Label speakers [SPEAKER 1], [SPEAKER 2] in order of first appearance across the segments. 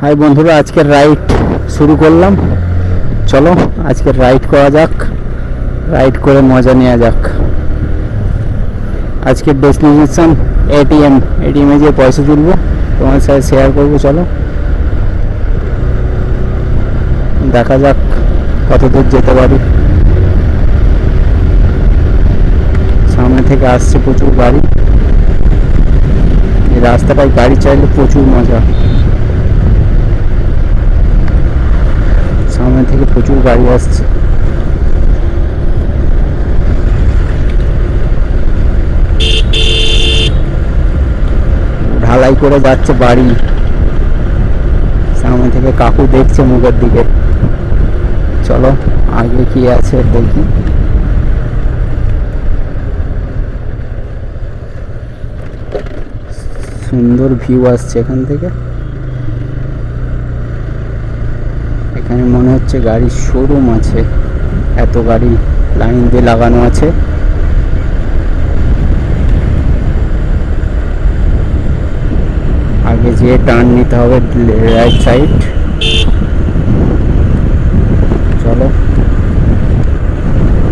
[SPEAKER 1] High বন্ধুরা, আজকের ride শুরু করলাম। চলো আজকের রাইড করা যাক। রাইড করে মজা নেওয়া যাক। আজকের ডেস্টিনেশন এটিএম এটিএমে যে পয়সা তুলবো তোমার সাথে শেয়ার করব, চলো। দেখা যাক কত দূর যেতে পারি। সামনে থেকে আসছে প্রচুর গাড়ি। রাস্তাটায় গাড়ি চাইলে প্রচুর মজা। সামনে থেকে প্রচুর গাড়ি আসছে। ঢালাই করে যাচ্ছে বাড়ি। সামনে থেকে কাকু দেখছে মুখের দিকে। চলো, আগে কি আছে দেখি। সুন্দর ভিউ আসছে এখান থেকে। এখানে মনে হচ্ছে গাড়ির শোরুম আছে। এত গাড়ি লাইন দিয়ে লাগানো আছে। আগে যেয়ে টার্ন নিতে হবে রাইট সাইড চলো।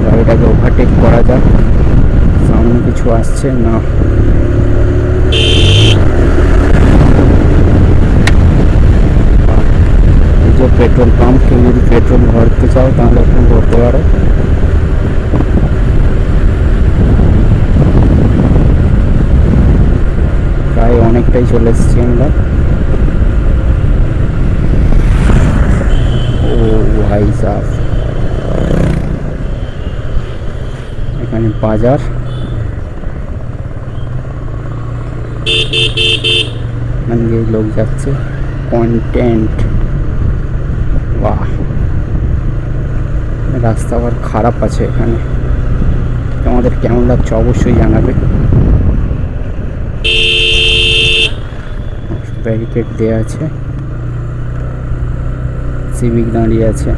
[SPEAKER 1] গাড়িটাকে ওভারটেক করা যাক। সামনে কিছু আসছে, না এই যে পেট্রোল পাম্প, কেউ যদি পেট্রোল ভরতে চাও তাহলে এখানে ভরতে পারো। প্রায় অনেকটাই চলে এসেছি আমরা। ও ভাই সাহ এখানে বাজার। দিয়ে লোক যাচ্ছে। কন্টেন্ট বাহ। রাস্তা আবার খারাপ আছে এখানে। তোমাদের কেমন লাগছে অবশ্যই জানাবে। ব্যারিকেড দেওয়া আছে। সিভিক দাঁড়িয়ে আছে।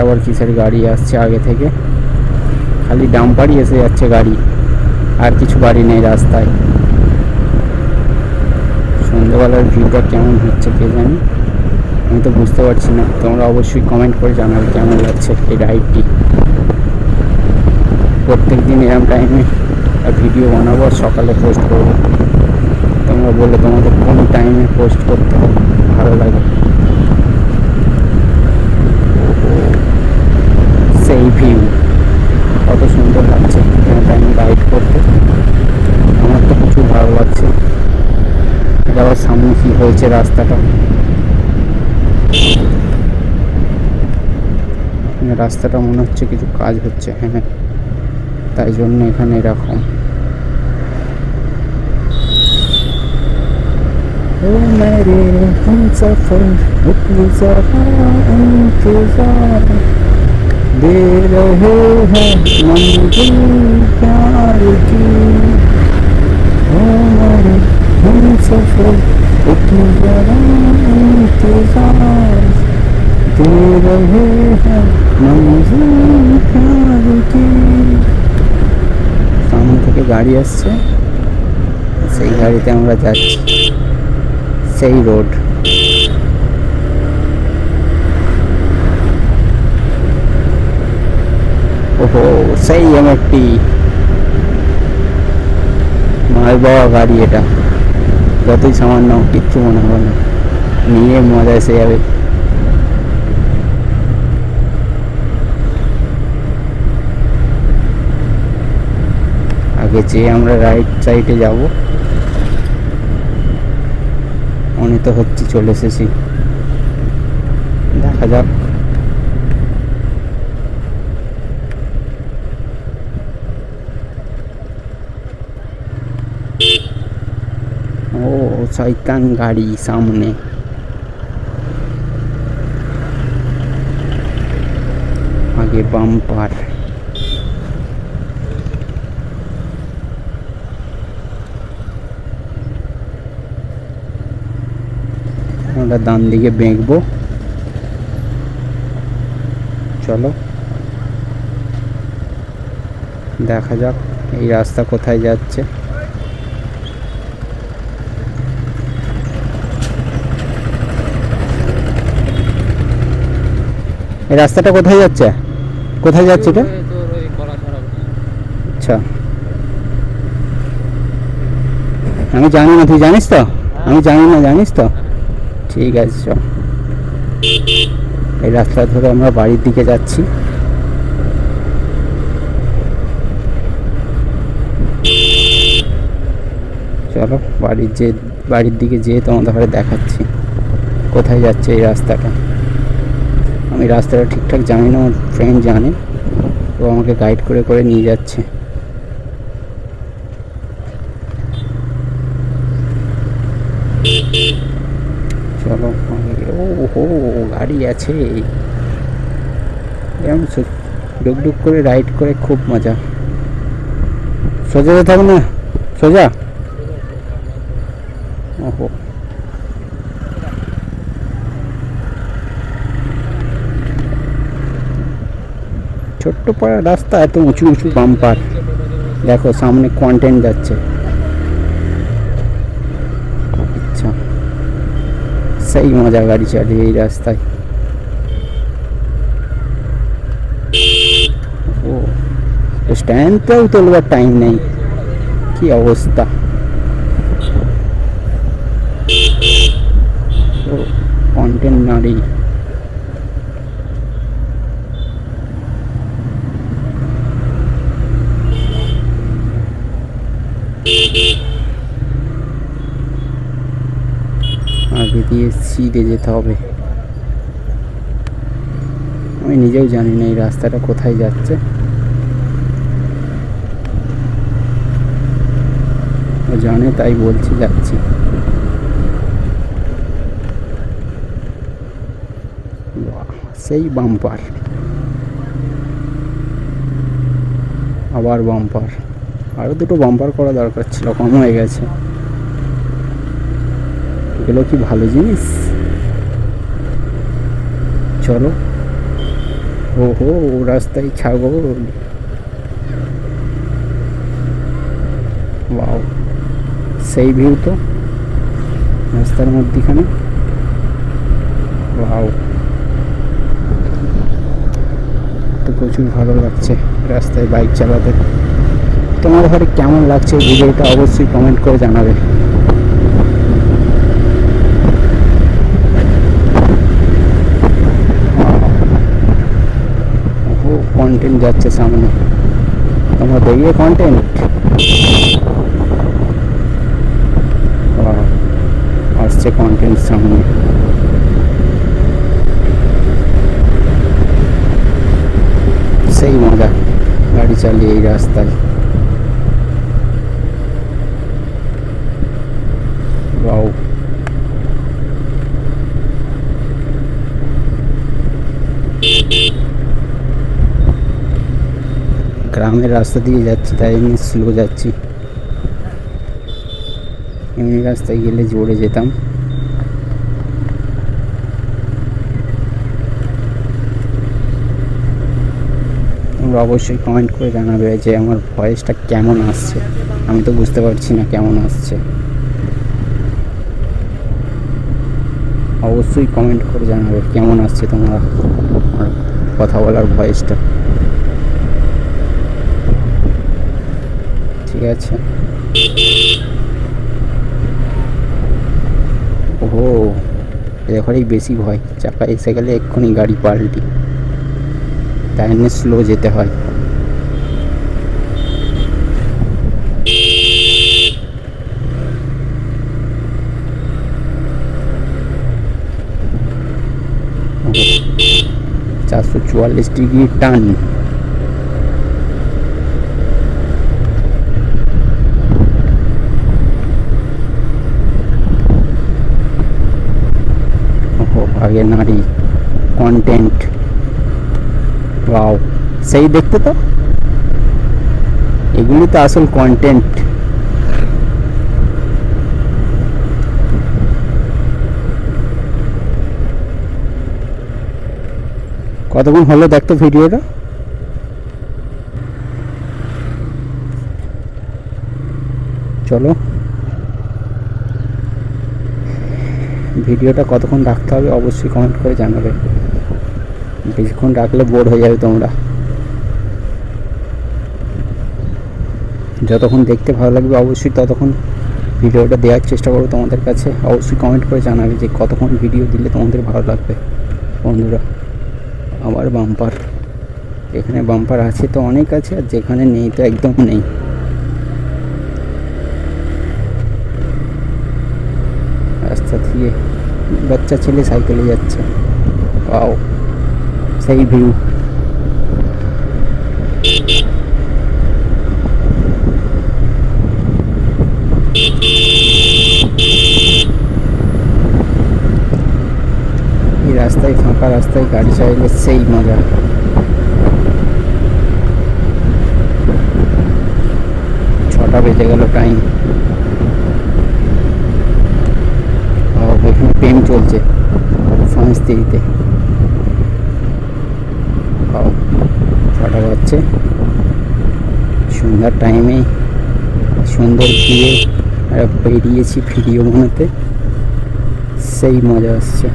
[SPEAKER 1] আবার কিসের গাড়ি আসছে আগে থেকে? খালি ডাম্পারই এসে যাচ্ছে গাড়ি। আর কিছু গাড়ি নেই রাস্তায়। সন্ধ্যেবেলার ভিউটা কেমন হচ্ছে কে জানি? আমি তো বুঝতে পারছি না। তোমরা অবশ্যই কমেন্ট করে জানাবে কেমন লাগছে এই রাইডটি প্রত্যেক দিন এরম টাইমে ভিডিও বানাবো আর সকালে পোস্ট করব। তোমরা বললে তোমাদের কোন টাইমে পোস্ট করতে ভালো লাগে। সেই ভিউ কত সুন্দর লাগছে টাইমে রাইড করতে। আমার তো প্রচুর ভালো লাগছে। এটা আবার সামনে কি হয়েছে রাস্তাটা রাস্তাটা মনে হচ্ছে কিছু কাজ হচ্ছে হ্যাঁ তাই জন্য এখানে এরকম ओ मेरे हम सफर इतनी जरा इंतजार दे रहे हैं मंजिल प्यार की सफर इतनी जरा इंतजार दे रहे हैं मंजिल प्यार की সামনে থেকে গাড়ি আসছে সেই গাড়িতে আমরা যাচ্ছি সেই রোড ওহো সেই এমএফটি মাল বাবা গাড়ি এটা যতই সামান্য কিচ্ছু মনে হবে না। নিয়ে মজা এসে যাবে। আগে যেয়ে আমরা রাইট সাইডে যাব অনেক তো হচ্ছে চলে এসেছি। দেখা যাক ও শয়তান গাড়ি সামনে। আগে বাম্পার। আমরা ডান দিকে বেঁকবো। চলো। দেখা যাক এই রাস্তা কোথায় যাচ্ছে। রাস্তাটা কোথায় যাচ্ছে? কোথায় যাচ্ছে এটা? আচ্ছা। আমি জানি না তুই জানিস তো? আমি জানি না জানিস তো? ঠিক আছে চ এই রাস্তা ধরে আমরা বাড়ির দিকে যাচ্ছি। চলো বাড়ির যে বাড়ির দিকে যেয়ে তোমাদের ঘরে দেখাচ্ছি। কোথায় যাচ্ছে এই রাস্তাটা? আমি রাস্তাটা ঠিকঠাক জানি না, আমার ফ্রেন্ড জানে। ও আমাকে গাইড করে করে নিয়ে যাচ্ছে। চলো ও হো গাড়ি আছে। এরকম ডুকডুক করে রাইড করে খুব মজা। সোজা হবে না? সোজা? ওহো। ছোট্ট পাড়া রাস্তা এত উঁচু উঁচু বাম্পার। দেখো, সামনে কন্টেন্ট যাচ্ছে। আচ্ছা সেই মজা গাড়ি চালিয়ে এই রাস্তায়। ও স্ট্যান্ডটাও তোলবার টাইম নেই। কি অবস্থা? ও কন্টেন্ট নারী আগে দিয়ে সিধে যেতে হবে। আমি নিজেও জানি না এই রাস্তাটা কোথায় যাচ্ছে। জানে, তাই বলছি যাচ্ছি। সেই বাম্পার। আবার বাম্পার। আরও দুটো বাম্পার করা দরকার ছিল, কম হয়ে গেছে। এগুলো কি ভালো জিনিস? চলো। ও হো রাস্তায় ছাগল। ওয়াও, সেই ভিউ তো। রাস্তার মধ্যিখানে। ওয়াও। তো প্রচুর ভালো লাগছে রাস্তায় বাইক চালাতে। তোমার ঘরে কেমন লাগছে ভিডিওটা অবশ্যই কমেন্ট করে জানাবে। কন্টেন্ট যাচ্ছে সামনে। তোমরা দেখবে কন্টেন্ট আসছে কন্টেন্ট সামনে। সেই মজা, গাড়ি চালিয়ে এই রাস্তায়। গ্রামের রাস্তা দিয়ে যাচ্ছি, তাই এমনি স্লো যাচ্ছি। এমনি রাস্তায় গেলে জোরে যেতাম। তোমরা অবশ্যই কমেন্ট করে জানাবে যে আমার ভয়েসটা কেমন আসছে। আমি তো বুঝতে পারছি না কেমন আসছে। অবশ্যই কমেন্ট করে জানাবে কেমন আসছে তোমরা কথা বলার ভয়েসটা ঠিক আছে। ওহো এখানেই বেশি ভয়। চাকা এসে গেলে এক্ষুনি গাড়ি পাল্টি। তাই জন্য স্লো যেতে হয়। চারশো চুয়াল্লিশ ডিগ্রি টান। আগে নারী কন্টেন্ট ওয়াও সেই দেখতে তো? এগুলি তো আসল কন্টেন্ট কতক্ষণ হলো দেখতো ভিডিওটা? চলো। ভিডিওটা কতক্ষণ রাখতে হবে অবশ্যই কমেন্ট করে জানাবে। বেশিক্ষণ রাখলে বোর হয়ে যাবে তোমরা। যতক্ষণ দেখতে ভালো লাগবে অবশ্যই ততক্ষণ ভিডিওটা দেওয়ার চেষ্টা করব তোমাদের কাছে। অবশ্যই কমেন্ট করে জানাবে যে কতক্ষণ ভিডিও দিলে তোমাদের ভালো লাগবে। বন্ধুরা আবার বাম্পার এখানে বাম্পার আছে তো অনেক আছে আর যেখানে নেই তো একদম নেই রাস্তা দিয়ে বাচ্চা ছেলে সাইকেলে যাচ্ছে। পাও সেই ভিউ। এই রাস্তায়, ফাঁকা রাস্তায় গাড়ি চালালে সেই মজা। ছটা বেজে গেল টাইম এখানে প্রেম চলছে স্বামী স্ত্রীতে বাও, ছটা বাজছে। সন্ধ্যার টাইমে সুন্দর দিয়ে বেরিয়েছি ভিডিও বানাতে। সেই মজা আসছে।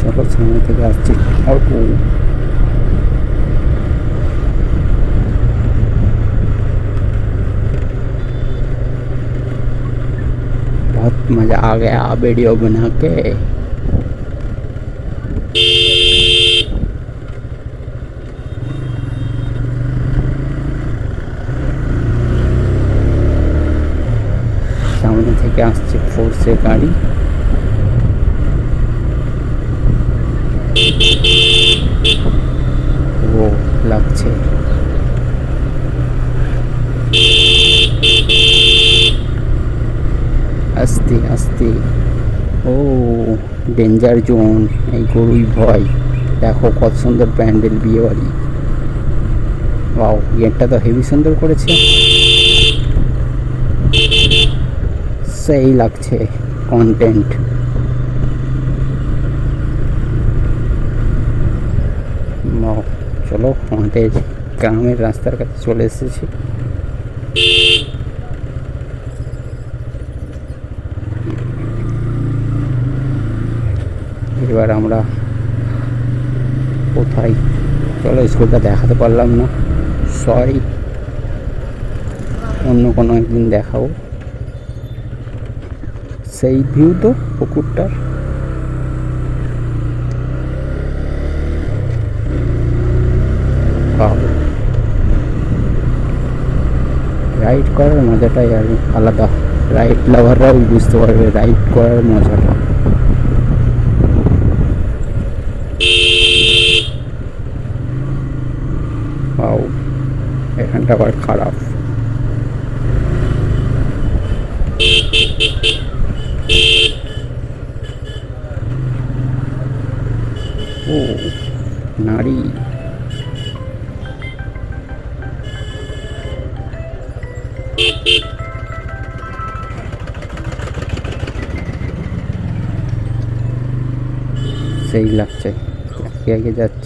[SPEAKER 1] চলো সামনে থেকে আসছি। অল্প मज़ा आ गया वीडियो बना के সামনে থেকে আসছে ফোর্সে গাড়ি ও লাগছে আস্তে আস্তে। ও ডেঞ্জার জোন এই গরুই ভয়। দেখো কত সুন্দর প্যান্ডেল বিয়ে বাড়ি বাও গেটটা তো হেভি সুন্দর করেছে। সেই লাগছে কন্টেন্ট চলো আমাদের গ্রামের রাস্তার কাছে চলে এসেছি। এবার আমরা কোথায়? চলো স্কুলটা দেখাতে পারলাম না। সরি অন্য কোনো একদিন দেখাবো। সেই ভিউ তো পুকুরটার। রাইড করার মজাটাই আর আলাদা। রাইড লাভাররাও বুঝতে পারবে রাইড করার মজাটা। এখানটা আবার খারাপ। ও নারী। সেই লাগছে। আগে আগে যাচ্ছে।